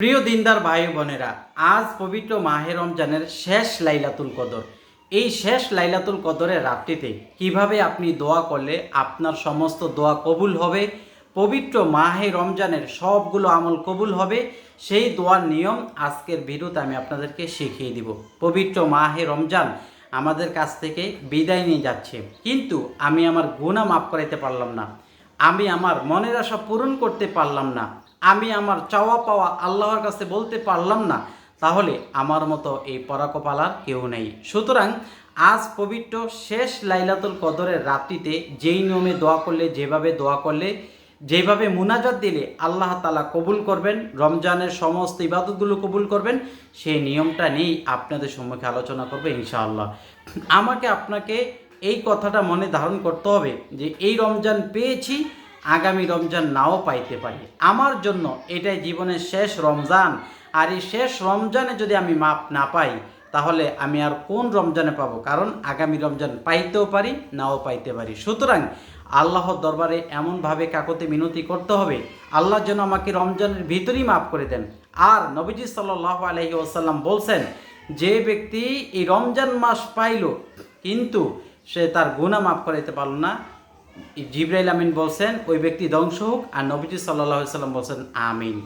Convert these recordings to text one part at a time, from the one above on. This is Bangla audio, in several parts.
প্রিয় দিনদার ভাই বোনেরা, আজ পবিত্র মাহে রমজানের শেষ লাইলাতুল কদর। এই শেষ লাইলাতুল কদরের রাত্রিতে কীভাবে আপনি দোয়া করলে আপনার সমস্ত দোয়া কবুল হবে, পবিত্র মাহে রমজানের সবগুলো আমল কবুল হবে, সেই দোয়ার নিয়ম আজকের ভিডিওতে আমি আপনাদেরকে শিখিয়ে দিব। পবিত্র মাহে রমজান আমাদের কাছ থেকে বিদায় নিয়ে যাচ্ছে। কিন্তু আমি আমার গুণা মাফ করাইতে পারলাম না। আমি আমার মনের আশা পূরণ করতে পারলাম না। আমি আমার চাওয়া পাওয়া আল্লাহর কাছে বলতে পারলাম না, তাহলে আমার মতো এই পরাকপালার কেউ নেই। সুতরাং আজ পবিত্র শেষ লাইলাতুল কদরের রাত্রিতে যেই নিয়মে দোয়া করলে, যেভাবে দোয়া করলে, যেভাবে মুনাজাত দিলে আল্লাহ তালা কবুল করবেন, রমজানের সমস্ত ইবাদতগুলো কবুল করবেন, সেই নিয়মটা নিয়েই আপনাদের সম্মুখে আলোচনা করবে ইনশাআল্লাহ। আমাকে আপনাকে এই কথাটা মনে ধারণ করতে হবে যে, এই রমজান পেয়েছি আগামী রমজান নাও পাইতে পারি। আমার জন্য এটাই জীবনের শেষ রমজান। আর এই শেষ রমজানে যদি আমি মাপ না পাই, তাহলে আমি আর কোন রমজানে পাবো? কারণ আগামী রমজান পাইতেও পারি, নাও পাইতে পারি। সুতরাং আল্লাহর দরবারে এমনভাবে কাকতে মিনতি করতে হবে, আল্লাহ যেন আমাকে রমজানের ভিতরেই মাফ করে দেন। আর নবীজি সাল্লাহ আলহি ওসাল্লাম বলছেন, যে ব্যক্তি এই রমজান মাস পাইল, কিন্তু সে তার গুণা মাফ করাইতে পারল না জিব্রাইল আমিন বলছেন, ওই ব্যক্তি ধ্বংস হোক আর নবীজি সাল্লাহ সাল্লাম বলছেন, আমিন।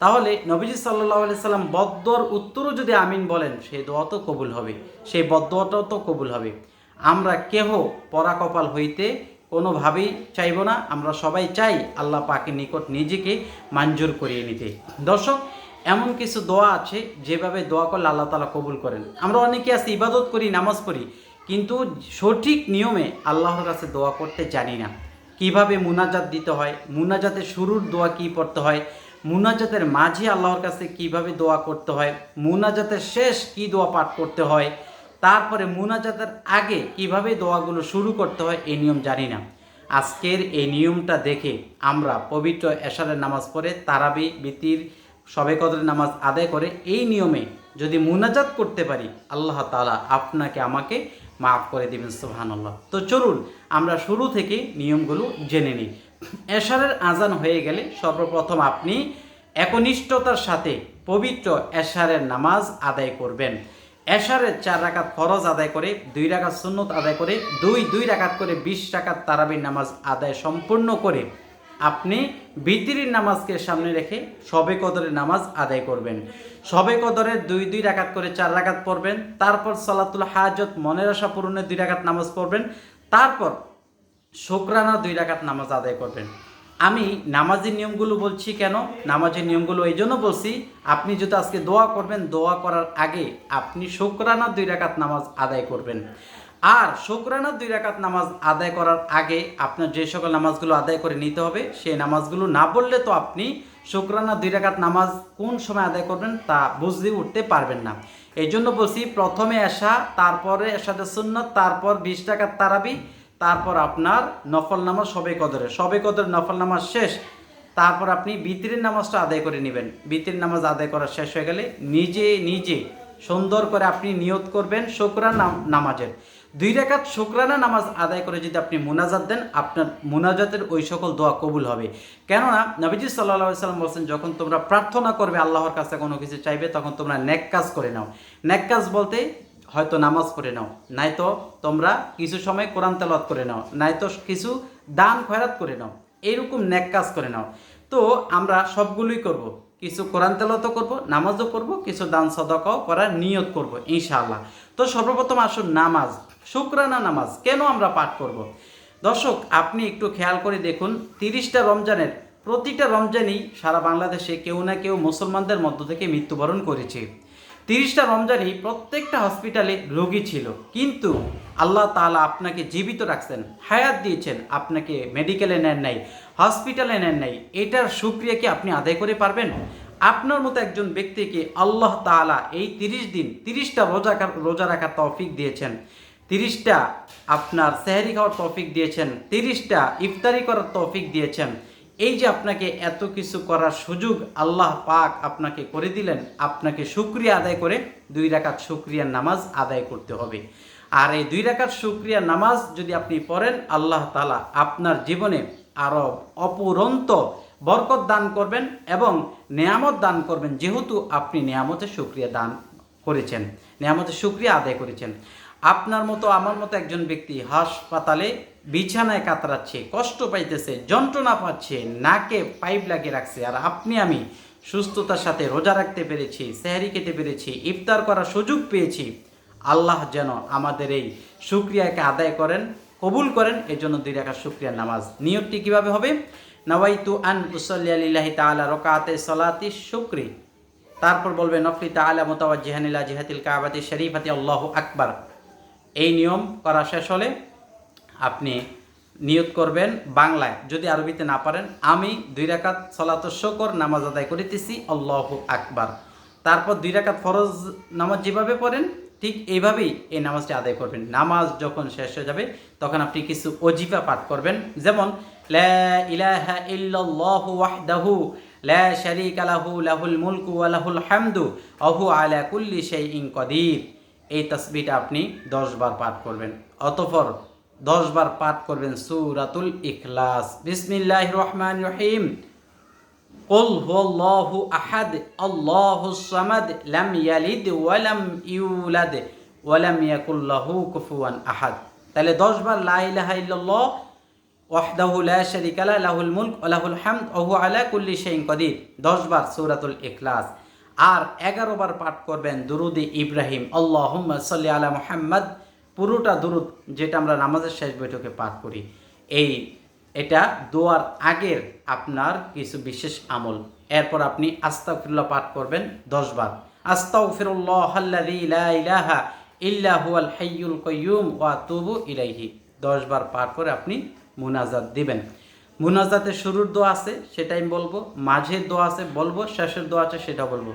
তাহলে নবীজি সাল্লাহ সাল্লাম বদ্দর উত্তরও যদি আমিন বলেন, সেই দোয়া তো কবুল হবে, সেই বদ্দোয়াটাও তো কবুল হবে। আমরা কেহ পরাকপাল হইতে কোনোভাবেই চাইব না, আমরা সবাই চাই আল্লাহ পাকের নিকট নিজেকে মঞ্জুর করিয়ে নিতে। দর্শক, এমন কিছু দোয়া আছে, যেভাবে দোয়া করলে আল্লাহ তালা কবুল করেন। আমরা অনেকে আছে, ইবাদত করি, নামাজ পড়ি কিন্তু সঠিক নিয়মে আল্লাহর কাছে দোয়া করতে জানি না। কীভাবে মুনাজাত দিতে হয়? মুনাজাতের শুরুর দোয়া কি পড়তে হয়? মুনাজাতের মাঝে আল্লাহর কাছে কীভাবে দোয়া করতে হয়? মুনাজাতের শেষ কি দোয়া পাঠ করতে হয়? তারপরে মুনাজাতের আগে কীভাবে দোয়াগুলো শুরু করতে হয় এই নিয়ম জানি না। আজকের এই নিয়মটা দেখে আমরা পবিত্র এশারের নামাজ পড়ে, তারাবি, বিতির সবে কদরের নামাজ আদায় করে এই নিয়মে যদি মুনাজাত করতে পারি, আল্লাহ তালা আপনাকে আমাকে মাফ করে দেবেন সোহান আল্লাহ তো চলুন, আমরা শুরু থেকে নিয়মগুলো জেনে নিই। এশারের আজান হয়ে গেলে সর্বপ্রথম আপনি একনিষ্ঠতার সাথে পবিত্র এশারের নামাজ আদায় করবেন। এশারের চার রাকাত ফরজ আদায় করে, দুই রাকাত সুন্নত আদায় করে, দুই দুই রাকাত করে বিশ রাকাত তারাবির নামাজ আদায় সম্পূর্ণ করে আপনি বিতিরির নামাজকে সামনে রেখে সবে কদরের নামাজ আদায় করবেন। সবে কদরের দুই দুই রাকাত করে চার রাকাত পড়বেন, তারপর সালাতুল হাজত মনের আশা পূরণের দুই রাকাত নামাজ পড়বেন, তারপর শোকরানা দুই রাকাত নামাজ আদায় করবেন। আমি নামাজের নিয়মগুলো বলছি কেন? নামাজের নিয়মগুলো এই জন্য বলছি, আপনি যদি আজকে দোয়া করবেন, দোয়া করার আগে আপনি শোকরানা দুই রাকাত নামাজ আদায় করবেন। আর শুক্রানা দুই রাকাত নামাজ আদায় করার আগে আপনার যে সকল নামাজগুলো আদায় করে নিতে হবে, সেই নামাজগুলো না বললে তো আপনি শুক্রানা দুই রাকাত নামাজ কোন সময় আদায় করবেন তা বুঝতে উঠতে পারবেন না। এই জন্য বলছি, প্রথমে এসা তারপরে এসাদে সুন্নত, তারপর বিশ টাকার তারাবি, তারপর আপনার নফল নামাজ সবে কদরে। সবে কদর নফল নামাজ শেষ, তারপর আপনি বিতিরের নামাজটা আদায় করে নেবেন। বিতির নামাজ আদায় করা শেষ হয়ে গেলে নিজে নিজে সুন্দর করে আপনি নিয়ত করবেন শুক্রান নামাজের। দুই রেখাত শুক্রানা নামাজ আদায় করে যদি আপনি মোনাজাত দেন, আপনার মুনাজাতের ওই সকল দোয়া কবুল হবে। কেননা, নবীজি সাল্লাহ সাল্লাম বলছেন, যখন তোমরা প্রার্থনা করবে, আল্লাহর কাছে কোনো কিছু চাইবে, তখন তোমরা নেক কাজ করে নাও। নেক কাজ বলতে হয়তো নামাজ পড়ে নাও নাই তো তোমরা কিছু সময় কোরআন তেলাওয়াত করে নাও নাই তো কিছু দান খয়রাত করে নাও, এইরকম নেক কাজ করে নাও। তো আমরা সবগুলোই করব। কিছু কোরআন তেলাওয়াতও করব, নামাজও করব কিছু দান সদকাও করার নিয়ত করব, ইনশাআল্লাহ। তো সর্বপ্রথম আসুন নামাজ। শুক্রানা নামাজ কেন আমরা পাঠ করব? দর্শক, আপনি একটু খেয়াল করে দেখুন, তিরিশটা রমজানের প্রতিটা রমজানই সারা বাংলাদেশে কেউ না কেউ মুসলমানদের মধ্য থেকে মৃত্যুবরণ করেছে। তিরিশটা রমজানই প্রত্যেকটা হসপিটালে রোগী ছিল। কিন্তু আল্লাহ তাআলা আপনাকে জীবিত রাখছেন, হায়াত দিয়েছেন, আপনাকে মেডিকেলে নেন নাই, হসপিটালে নেন নাই। এটার সুক্রিয়া কি আপনি আদায় করে পারবেন? আপনার মতো একজন ব্যক্তিকে আল্লাহ তাআলা এই তিরিশ দিন, তিরিশটা রোজা রোজা রাখার তৌফিক দিয়েছেন। তিরিশটা আপনার সেহারি খাওয়ার তৌফিক দিয়েছেন, তিরিশটা ইফতারি করার তৌফিক দিয়েছেন। এই যে আপনাকে এত কিছু করার সুযোগ আল্লাহ পাক আপনাকে করে দিলেন, আপনাকে শুক্রিয়া আদায় করে দুই রাকাত শুক্রিয়ার নামাজ আদায় করতে হবে। আর এই দুই রাকাত শুক্রিয়ার নামাজ যদি আপনি পড়েন, আল্লাহ তালা আপনার জীবনে আরও অপুরন্ত বরকত দান করবেন এবং নেয়ামত দান করবেন, যেহেতু আপনি নেয়ামতের সুক্রিয়া দান করেছেন, নেয়ামতের সুক্রিয়া আদায় করেছেন। আপনার মতো, আমার মতো একজন ব্যক্তি হাসপাতালে বিছানায় কাতরাচ্ছে, কষ্ট পাইতেছে, যন্ত্রণা পাচ্ছে, নাকে পাইপ লাগিয়ে রাখছে, আর আপনি, আমি সুস্থতার সাথে রোজা রাখতে পেরেছি, সেহারি খেতে পেরেছি, ইফতার করার সুযোগ পেয়েছি। আল্লাহ যেন আমাদের এই সুক্রিয়াকে আদায় করেন, কবুল করেন এই জন্য দুই রাখার সুক্রিয়ার নামাজ। নিয়তটি কীভাবে হবে? নওয়াইতু আন উসল্লি আলিল্লাহি তাআলা রকাতে সলাতি শুক্রি। তারপর বলবে নফলি তাআলা মুতাওয়াজ্জিহানিলা জিহাতিল কাবাতি শরীফাতি, আল্লাহু আকবার। এই নিয়ম করা শেষ হলে আপনি নিয়ত করবেন বাংলায়। যদি আরবিতে না পারেন, আমি দুই রাকাত সলাত শকর নামাজ আদায় করিতেছি, আল্লাহু আকবার। তারপর দুই রাকাত ফরজ নামাজ যেভাবে পড়েন, ঠিক এইভাবেই এই নামাজটি আদায় করবেন। নামাজ যখন শেষ হয়ে যাবে, তখন আপনি কিছু অজিফা পাঠ করবেন। যেমন লাহু, লাহুল মুলকু ওয়া হামদু অহু আলা কুল্লি শাইইন কদির। এই তসবিটা আপনি দশ বার পাঠ করবেন অতঃপর দশ বার পাঠ করবেন সুরাতুল ইখলাস বিসমিল্লাহ রহমান রহিম قل هو الله أحد الله الصمد لم يلد ولم يولد ولم يكن له كفوا أحد তাহলে দশ বার লা ইলাহা ইল্লাল্লাহ ওয়াহদাহু লা শারিকা লা লাহুল মুলক ওয়া লাহুল হামদ ওয়া হুয়া আলা কুল্লি শাইইন কদির দশ বার সূরাতুল ইখলাস আর এগারো বার পাঠ করবেন দুরুদি ইব্রাহিম। আল্লাহুম্মা সাল্লি আলা মুহাম্মদ। পুরোটা দুরুদ যেটা আমরা নামাজের শেষ বৈঠকে পাঠ করি। এই, এটা দোয়ার আগের আপনার কিছু বিশেষ আমল। এরপর আপনি আস্তাগফিরুল্লাহ পাঠ করবেন দশ বার। আস্তাগফিরুল্লাহ আল্লাযী ইলাহা ইল্লা হুয়াল হাইয়ুল কাইয়্যুম ওয়া আতুবু ইলাইহি। দশ বার পাঠ করে আপনি মুনাজাত দিবেন। মুনাজাতের শুরুর দোয়া আছে, সেটাই বলব। মাঝের দোয়া আছে, বলব। শেষের দোয়া আছে সেটা বলব।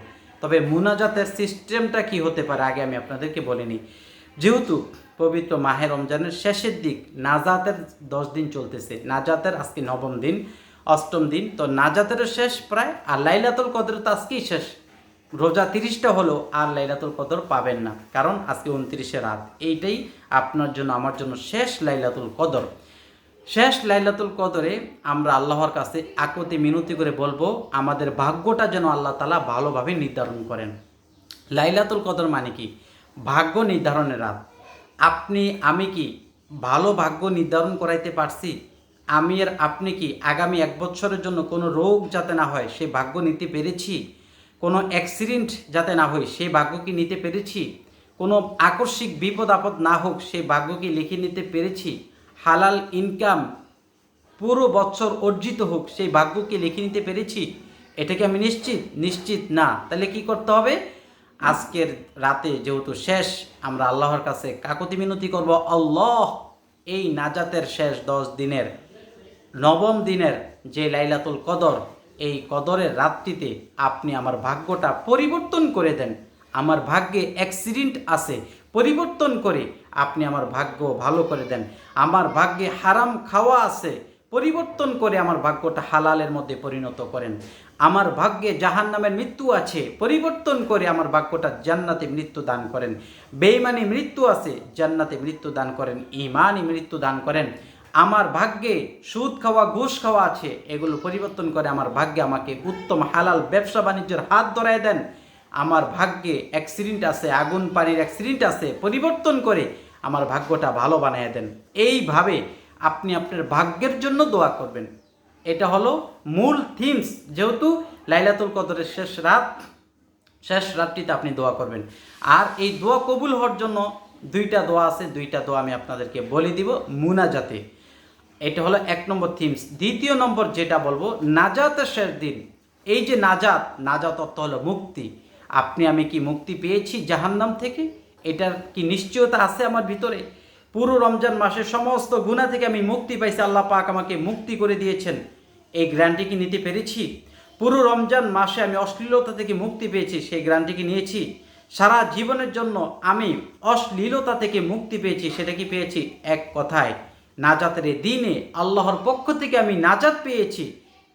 তবে মুনাজাতের সিস্টেমটা কি হতে পারে আগে আমি আপনাদেরকে বলিনি যেহেতু পবিত্র মাহে রমজানের শেষের দিক নাজাতের দশ দিন চলতেছে। নাজাতের আজকে নবম দিন, অষ্টম দিন। তো নাজাতেরও শেষ প্রায় আর লাইলাতুল কদর তো আজকেই শেষ। রোজা তিরিশটা হলো আর লাইলাতুল কদর পাবেন না। কারণ আজকে উনত্রিশে রাত। এইটাই আপনার জন্য, আমার জন্য শেষ লাইলাতুল কদর। শেষ লাইলাতুল কদরে আমরা আল্লাহর কাছে আকতি মিনতি করে বলব, আমাদের ভাগ্যটা যেন আল্লাহ তালা ভালোভাবে নির্ধারণ করেন। লাইলাতুল কদর মানে কি? ভাগ্য নির্ধারণের রাত। আপনি, আমি কি ভালো ভাগ্য নির্ধারণ করাইতে পারছি? আমি আর আপনি কি আগামী এক বছরের জন্য কোনো রোগ যাতে না হয়, সে ভাগ্য নিতে পেরেছি? কোনো অ্যাক্সিডেন্ট যাতে না হয় সেই ভাগ্য কি নিতে পেরেছি? কোনো আকস্মিক বিপদ আপদ না হোক সেই ভাগ্য কি লিখে নিতে পেরেছি? হালাল ইনকাম পুরো বছর অর্জিত হোক, সেই ভাগ্য কি লিখে নিতে পেরেছি? এটা কি আমি নিশ্চিত? নিশ্চিত না। তাহলে কি করতে হবে? আজকের রাতে যেহেতু শেষ, আমরা আল্লাহর কাছে কাকতি মিনতি করব। আল্লাহ এই নাজাতের শেষ দশ দিনের, নবম দিনের যে লাইলাতুল কদর, এই কদরের রাত্রিতে আপনি আমার ভাগ্যটা পরিবর্তন করে দেন। আমার ভাগ্যে অ্যাক্সিডেন্ট আছে। পরিবর্তন করে আপনি আমার ভাগ্য ভালো করে দেন। আমার ভাগ্যে হারাম খাওয়া আছে, পরিবর্তন করে আমার ভাগ্যটা হালালের মধ্যে পরিণত করেন। আমার ভাগ্যে জাহান নামের মৃত্যু আছে, পরিবর্তন করে আমার ভাগ্যটা জান্নাতে মৃত্যু দান করেন। বেইমানি মৃত্যু আছে, জান্নাতে মৃত্যু দান করেন। ইমানই মৃত্যু দান করেন। আমার ভাগ্যে সুদ খাওয়া, ঘুষ খাওয়া আছে, এগুলো পরিবর্তন করে আমার ভাগ্যে আমাকে উত্তম হালাল ব্যবসা বাণিজ্যের হাত ধরায় দেন। আমার ভাগ্যে অ্যাক্সিডেন্ট আছে, আগুন পানির অ্যাক্সিডেন্ট আছে, পরিবর্তন করে আমার ভাগ্যটা ভালো বানিয়ে দেন। এইভাবে আপনি আপনার ভাগ্যের জন্য দোয়া করবেন। এটা হলো মূল থিমস যেহেতু লাইলাতুল কদরের শেষ রাত, শেষ রাতটিতে আপনি দোয়া করবেন। আর এই দোয়া কবুল হওয়ার জন্য দুইটা দোয়া আছে, দুইটা দোয়া আমি আপনাদেরকে বলে দিব মুনাজাতে। এটা হলো এক নম্বর থিমস দ্বিতীয় নম্বর যেটা বলব, নাজাতের শেষ দিন। এই যে নাজাত নাজাত অর্থ হলো মুক্তি। আপনি আমি কি মুক্তি পেয়েছি জাহান্নাম থেকে? এটার কি নিশ্চয়তা আছে আমার ভিতরে? পুরো রমজান মাসের সমস্ত গুণা থেকে আমি মুক্তি পাইছি, আল্লাহ পাক আমাকে মুক্তি করে দিয়েছেন। এই গ্রান্টি কি নিতে পেরেছি? পুরো রমজান মাসে আমি অশ্লীলতা থেকে মুক্তি পেয়েছি, সেই গ্রান্টি কি নিয়েছি? সারা জীবনের জন্য আমি অশ্লীলতা থেকে মুক্তি পেয়েছি, সেটা কি পেয়েছি? এক কথায়, নাজাতের দিনে আল্লাহর পক্ষ থেকে আমি নাজাত পেয়েছি,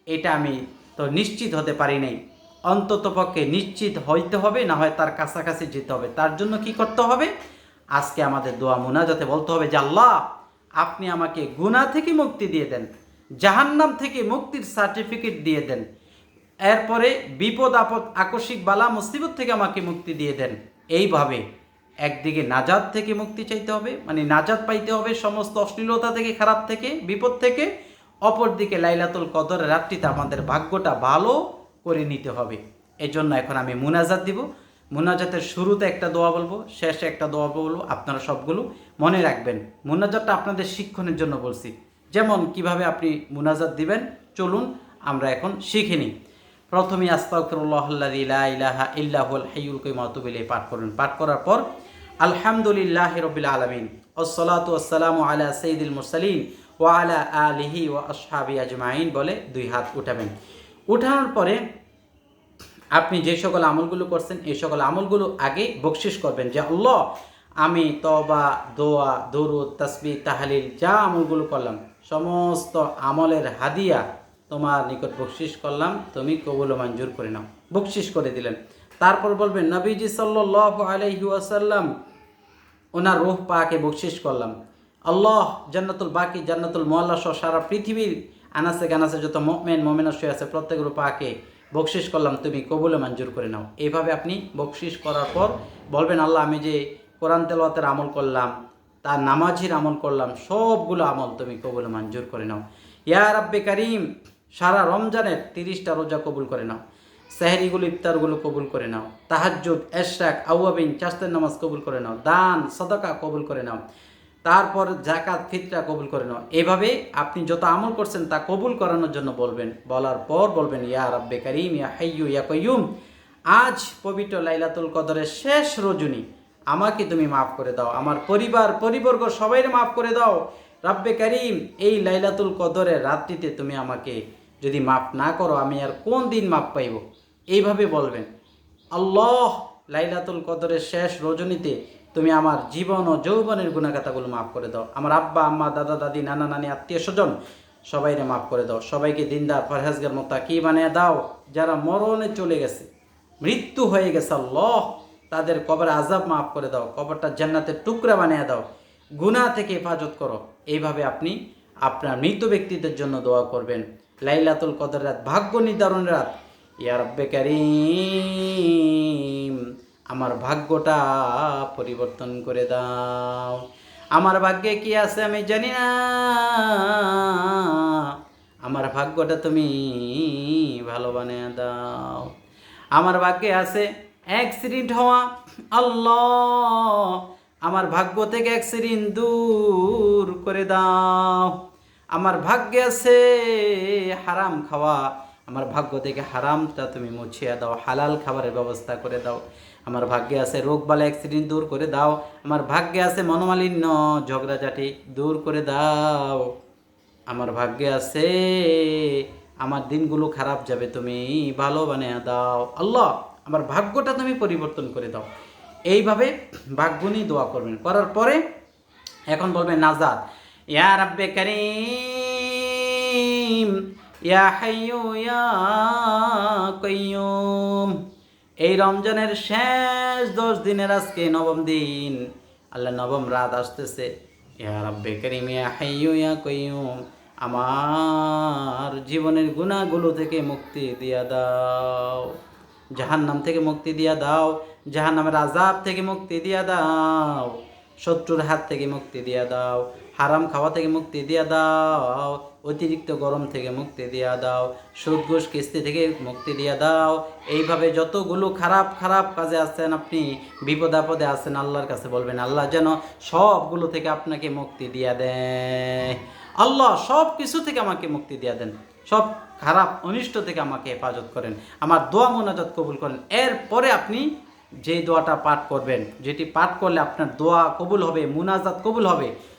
এটা আমি তো নিশ্চিত হতে পারি নাই। অন্তত পক্ষে নিশ্চিত হইতে হবে, না হয় তার কাছাকাছি যেতে হবে। তার জন্য কি করতে হবে? আজকে আমাদের দোয়া মুনাজাতে বলতে হবে যে, আল্লাহ, আপনি আমাকে গুনাহ থেকে মুক্তি দিয়ে দেন, জাহান্নাম থেকে মুক্তির সার্টিফিকেট দিয়ে দেন। এরপরে বিপদ, আপদ, আকস্মিক বালা, মুসিবত থেকে আমাকে মুক্তি দিয়ে দেন। এইভাবে একদিকে নাজাদ থেকে মুক্তি চাইতে হবে মানে নাজাদ পাইতে হবে সমস্ত অশ্লীলতা থেকে, খারাপ থেকে, বিপদ থেকে। অপরদিকে লাইলাতুল কদর রাত্রিতে আমাদের ভাগ্যটা ভালো করে নিতে হবে। এই জন্য এখন আমি মুনাজাত দিব। মুনাজাতের শুরুতে একটা দোয়া বলব, শেষে একটা দোয়া বলব, আপনারা সবগুলো মনে রাখবেন। মুনাজাতটা আপনাদের শিক্ষণের জন্য বলছি। যেমন কীভাবে আপনি মুনাজাত দিবেন, চলুন আমরা এখন শিখে নিই। প্রথমে লা ইলাহা ইল্লাহুল পাঠ করুন। পাঠ করার পর, আলহামদুলিল্লাহি রাব্বিল আলামিন ওয়াসসালাতু ওয়াসসালামু আলা সাইয়্যিদিল মুরসালিন ওয়া আলা আলিহি ওয়া আসহাবি আজমাইন বলে দুই হাত উঠাবেন। উঠানোর পরে আপনি যে সকল আমলগুলো করছেন, এই সকল আমলগুলো আগে বকশিস করবেন যে, আল্লাহ, আমি তবা দোয়া, দরুদ তসবি তাহালিল যা আমলগুলো করলাম, সমস্ত আমলের হাদিয়া তোমার নিকট বকশিস করলাম, তুমি কবুল মঞ্জুর করে নাও। বকশিস করে দিলেন। তারপর বলবেন, নবীজি সাল্লাহ আলহি ওয়াসাল্লাম, ওনার রোহ পাকে বকশিস করলাম। আল্লাহ, জান্নাতুল বাকি, জান্নাতুল মোয়াল্লা সারা পৃথিবীর আনাসে গানাসে যত মোমেন মোমেনা শুয়ে আছে, প্রত্যেকের পাকে বকশিস করলাম, তুমি কবুলে মঞ্জুর করে নাও। এইভাবে আপনি বকশিস করার পর বলবেন, আল্লাহ, আমি যে কোরআন তেলাওয়াতের আমল করলাম, তার নামাজির আমল করলাম, সবগুলো আমল তুমি কবুলে মঞ্জুর করে নাও। ইয়া রাব্বে কারিম, সারা রমজানের তিরিশটা রোজা কবুল করে নাও। সেহরিগুলো, ইফতারগুলো কবুল করে নাও। তাহাজ্জুদ, এশরাক, আউয়াবিন, চাস্তের নামাজ কবুল করে নাও। দান, সদকা কবুল করে নাও। তারপর জাকাত ফিতরা কবুল করে নাও। এভাবে আপনি যত আমল করছেন তা কবুল করানোর জন্য বলবেন। বলার পর বলবেন, ইয়া রাব্বে কারিম, ইয়া হাইয়ু ইয়া কয়ুম আজ পবিত্র লাইলাতুল কদরের শেষ রজনী, আমাকে তুমি মাফ করে দাও। আমার পরিবার, পরিবর্গ সবাই মাফ করে দাও। রাব্বে কারিম, এই লাইলাতুল কদরের রাত্রিতে তুমি আমাকে যদি মাফ না করো, আমি আর কোন দিন মাফ পাইব? এইভাবে বলবেন। আল্লাহ লাইলাতুল কদরের শেষ রজনীতে তুমি আমার জীবন ও যৌবনের গুণাগাতাগুলো মাফ করে দাও। আমার আব্বা, আম্মা, দাদা, দাদি, নানা, নানি, আত্মীয়, স্বজন, সবাইরে মাফ করে দাও। সবাইকে দিনদার ফরহাজগার মতো কি বানিয়ে দাও। যারা মরণে চলে গেছে, মৃত্যু হয়ে গেছে আল্লাহ, তাদের কবর আজাব মাফ করে দাও। কবরটা জান্নাতের টুকরা বানিয়ে দাও। গুনাহ থেকে হেফাজত করো। এইভাবে আপনি আপনার মৃত ব্যক্তিদের জন্য দোয়া করবেন। লাইলাতুল কদর রাত, ভাগ্য নির্ধারণ রাত। ইয়া রব্বে কারিম। আমার ভাগ্যটা পরিবর্তন করে দাও। আমার ভাগ্যে কি আছে আমি জানি না। আমার ভাগ্যটা তুমি ভালো বানিয়ে দাও। আমার ভাগ্যে আছে অ্যাক্সিডেন্ট হওয়া আল্লাহ। আমার ভাগ্য থেকে অ্যাক্সিডেন্ট দূর করে দাও। আমার ভাগ্যে আছে হারাম খাওয়া আমার ভাগ্য থেকে হারামটা তুমি মুছিয়ে দাও। হালাল খাবারের ব্যবস্থা করে দাও। আমার ভাগ্যে আছে রোগ বালা অ্যাক্সিডেন্ট দূর করে দাও। আমার ভাগ্যে আছে মনোমালিন্য, ঝগড়াঝাটি দূর করে দাও। আমার ভাগ্যে আছে, আমার দিনগুলো খারাপ যাবে, তুমি ভালো বানিয়ে দাও। আল্লাহ, আমার ভাগ্যটা তুমি পরিবর্তন করে দাও। এইভাবে ভাগ্য নিয়ে দোয়া করবেন। করার পরে এখন বলবেন নাজাদ ইয়া রাব্বে করিম ইয়া হাইয়ু ইয়া এই রমজানের শেষ দশ দিনের আজকে নবম দিন। আল্লাহ নবম রাত আসতেছে। ইয়া রাব্বে করিম, ইয়া হাইয়ু ইয়া আমার জীবনের গুণাগুলো থেকে মুক্তি দিয়া দাও। জাহান্নাম থেকে মুক্তি দিয়া দাও। জাহান্নামের আজাব থেকে মুক্তি দিয়া দাও। শত্রুর হাত থেকে মুক্তি দিয়া দাও। হারাম খাওয়া থেকে মুক্তি দিয়া দাও। অতিরিক্ত গরম থেকে মুক্তি দিয়া দাও। সুদ, ঘুষ, কিস্তি থেকে মুক্তি দিয়া দাও। এইভাবে যতগুলো খারাপ খারাপ কাজে আছেন আপনি, বিপদ আপদে আছেন আল্লাহর কাছে বলবেন, আল্লাহ যেন সবগুলো থেকে আপনাকে মুক্তি দিয়া দেয়। আল্লাহ সব কিছু থেকে আমাকে মুক্তি দিয়া দেন। সব খারাপ, অনিষ্ট থেকে আমাকে হেফাজত করেন। আমার দোয়া মোনাজাত কবুল করেন। এরপরে আপনি যে দোয়াটা পাঠ করবেন, যেটি পাঠ করলে আপনার দোয়া কবুল হবে, মুনাজাত কবুল হবে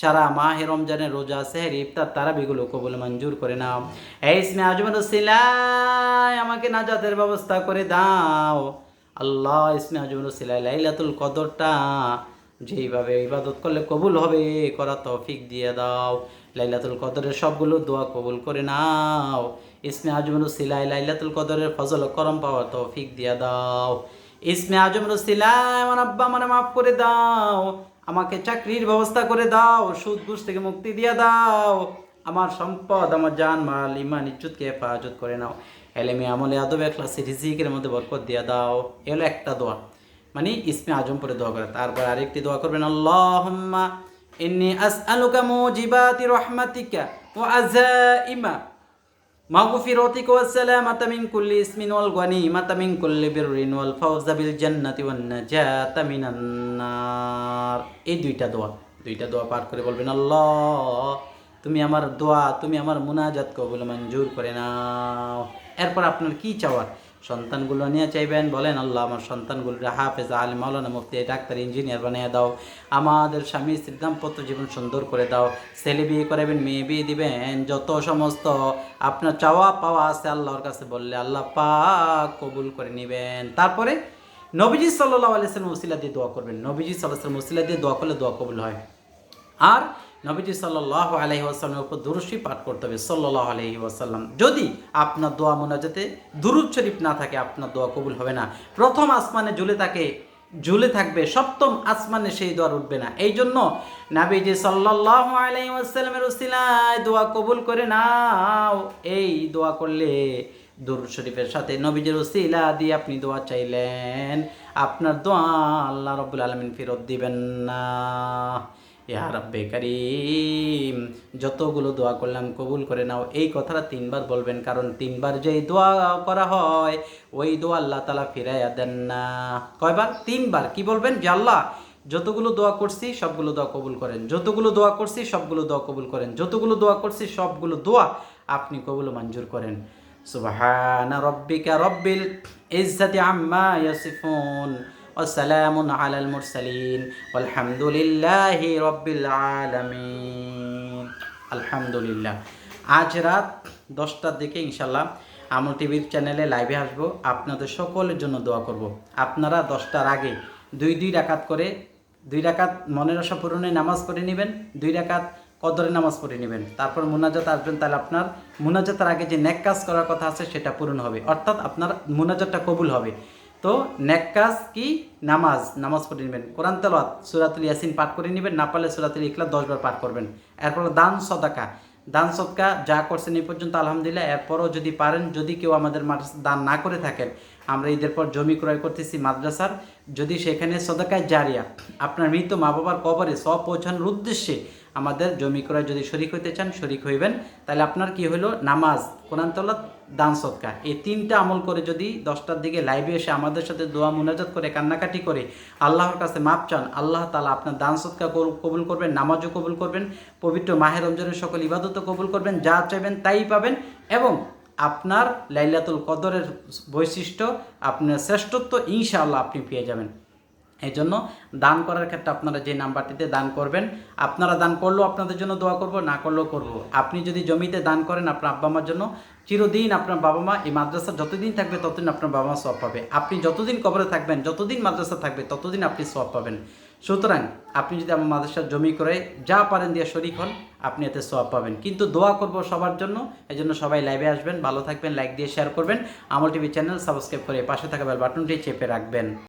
সারা মাহে রমজানের রোজা, সেহের, ইফতার তারাবিগুলো কবুল মঞ্জুর করে নাও। এই ইসমে আজমের সিলাই, আমাকে নাজাতের ব্যবস্থা করে দাও। আল্লাহ ইসমে আজমুল সিলাই লাইলাতুল কদরটা যেইভাবে ইবাদত করলে কবুল হবে করা তৌফিক দিয়ে দাও। লাইলাতুল কদরের সবগুলো দোয়া কবুল করে নাও। ইসমে আজমুল সিলাই লাইলাতুল কদরের ফজল করম পাওয়ার তৌফিক দিয়ে দাও। ইসমে আজমুল সিলাই, আমার আব্বা মানে মাফ করে দাও। আমাকে চাকরির ব্যবস্থা করে দাও, সুদ ঘুষ থেকে মুক্তি দিয়ে দাও। আমার সম্পদ, আমার জান, মাল, ইমান, ইজ্জতকে হেফাজত করে নাও। এলেমে আমলে আদব একলাসে রিজিকের মধ্যে বরকত দিয়ে দাও। এলো একটা দোয়া। মানে ইসমে আজম পরে দোয়া করে। তারপর আরেকটি দোয়া করবেন, আল্লাহুম্মা ইন্নি মাগফিরাতিকা ওয়াস সালামাতা মিন কুল্লি ইসমিন ওয়াল গনিমাতা মিন কুল্লি বিররিন ওয়াল ফাওজা বিল জান্নাতি ওয়ান নাজাতা মিনান নার। এই দুইটা দোয়া দুইটা দোয়া পাঠ করে বলবেন, আল্লাহ, তুমি আমার দোয়া, তুমি আমার মুনাজাত কবুল মঞ্জুর করে নাও। এরপর আপনার কি চাওয়ার? সন্তানগুলো নিয়ে চাইবেন, বলেন, আল্লাহ, আমার সন্তানগুলো হাফেজ আল মাওলানা, মুফতি, ডাক্তার, ইঞ্জিনিয়ার বানিয়ে দাও। আমাদের স্বামী স্ত্রীর দাম্পত্য জীবন সুন্দর করে দাও। ছেলে বিয়ে করাবেন, মেয়ে বিয়ে দিবেন, যত সমস্ত আপনার চাওয়া পাওয়া আছে আল্লাহর কাছে বললে আল্লাহ পাক কবুল করে নেবেন। তারপরে নবীজি সাল্লাহ আলিয়াল্লাম মুসিলা দিয়ে দোয়া করবেন। নবীজি সাল্লাহ মুসিলা দিয়ে দোয়া করলে দোয়া কবুল হয়। আর নবীজি সাল্লাহ আলহি আসাল্লামের উপর দুরুশি পাঠ করতে হবে সাল্লাহ আলহি আসাল্লাম যদি আপনার দোয়া মোনাজাতে দুরুদ শরীফ না থাকে, আপনার দোয়া কবুল হবে না। প্রথম আসমানে ঝুলে থাকে, ঝুলে থাকবে, সপ্তম আসমানে সেই দোয়ার উঠবে না। এই জন্য নাবিজি সাল্লাহ আলহি আসাল্লামের উসিলায় দোয়া কবুল করে নাও। এই দোয়া করলে দুরুদ শরীফের সাথে নবীজের উসিলা দিয়ে আপনি দোয়া চাইলেন। আপনার দোয়া আল্লাহ রবুল আলমিন ফেরত দিবেন না। ইয়া রব্বে করিম, যতগুলো দোয়া করলাম কবুল করে নাও। এই কথাটা তিনবার বলবেন, কারণ তিনবার যেই দোয়া করা হয়, ওই দোয়া আল্লাহ তালা ফিরাইয়া দেন না। কয়বার? তিনবার। কি বলবেন? যে আল্লাহ, যতগুলো দোয়া করছি, সবগুলো দোয়া কবুল করেন। যতগুলো দোয়া করছি, সবগুলো দোয়া কবুল করেন। যতগুলো দোয়া করছি, সবগুলো দোয়া আপনি কবুল মঞ্জুর করেন। সুবহান রব্বিকা রব্বিল ইজ্জাতি আম্মা ইয়াসিফুন। ওসালামুন আলাল মুরসালিন আলহামদুলিল্লাহ রব্বিল আলমিন। আলহামদুলিল্লাহ। আজ রাত দশটার দিকে ইনশাল্লাহ আমল টিভির চ্যানেলে লাইভে আসব। আপনাদের সকলের জন্য দোয়া করব। আপনারা দশটার আগে দুই দুই রাকাত করে, দুই রাকাত মনের আশা পূরণে নামাজ পড়ে নেবেন, দুই রাকাত কদরে নামাজ পড়ে নেবেন। তারপর মুনাজাত আসবেন, তাহলে আপনার মুনাজাতের আগে যে ন্যাক কাজ করার কথা আছে সেটা পূরণ হবে। অর্থাৎ আপনার মুনাজাতটা কবুল হবে। তো নেক কাজ কি? নামাজ। নামাজ পড়ে নেবেন। কোরআন তেলাওয়াত, সুরাতুল ইয়াসিন পাঠ করে নেবেন, না পারলে সুরাতুল ইখলাস দশবার পাঠ করবেন। এরপর দান সদাকা। দান সদকা যা করছেন এই পর্যন্ত আলহামদুলিল্লাহ। এরপরও যদি পারেন, যদি কেউ আমাদের দান না করে থাকেন, আমরা ঈদের পর জমি ক্রয় করতেছি মাদ্রাসার। যদি সেখানে সদাকায় জারিয়া আপনার মৃত মা বাবার কবরে সব পৌঁছানোর উদ্দেশ্যে আমাদের জমি ক্রয় যদি শরিক হইতে চান, শরিক হইবেন। তাহলে আপনার কি হলো নামাজ, কোরআন দান সৎকার এই তিনটা আমল করে যদি দশটার দিকে লাইভে এসে আমাদের সাথে দোয়া, মুনাজাত করে, কান্নাকাটি করে, আল্লাহর কাছে মাপ চান, আল্লাহ তালা আপনার দান সৎকার কবুল করবেন, নামাজও কবুল করবেন, পবিত্র মাহের রমজানের সকল ইবাদতও কবুল করবেন, যা চাইবেন তাই পাবেন এবং আপনার লাইলাতুল কদরের বৈশিষ্ট্য, আপনার শ্রেষ্ঠত্ব ইনশাআল্লাহ আপনি পেয়ে যাবেন। এই জন্য দান করার ক্ষেত্রে আপনারা যে নাম্বারটিতে দান করবেন, আপনারা দান করলেও আপনাদের জন্য দোয়া করব, না করলেও করব। আপনি যদি জমিতে দান করেন আপনার আব্বা মার জন্য, চিরদিন আপনার বাবা মা এই মাদ্রাসা যতদিন থাকবে ততদিন আপনার বাবা মা সব পাবে। আপনি যতদিন কবরে থাকবেন, যতদিন মাদ্রাসা থাকবে, ততদিন আপনি সব পাবেন। সুতরাং আপনি যদি আমার মাদ্রাসার জমি করে যা পারেন দিয়ে শরিক হন, আপনি এতে সব পাবেন। কিন্তু দোয়া করব সবার জন্য এই জন্য সবাই লাইভে আসবেন, ভালো থাকবেন লাইক দিয়ে শেয়ার করবেন। আমল টিভি চ্যানেল সাবস্ক্রাইব করে পাশে থাকা বেল বাটনটি চেপে রাখবেন।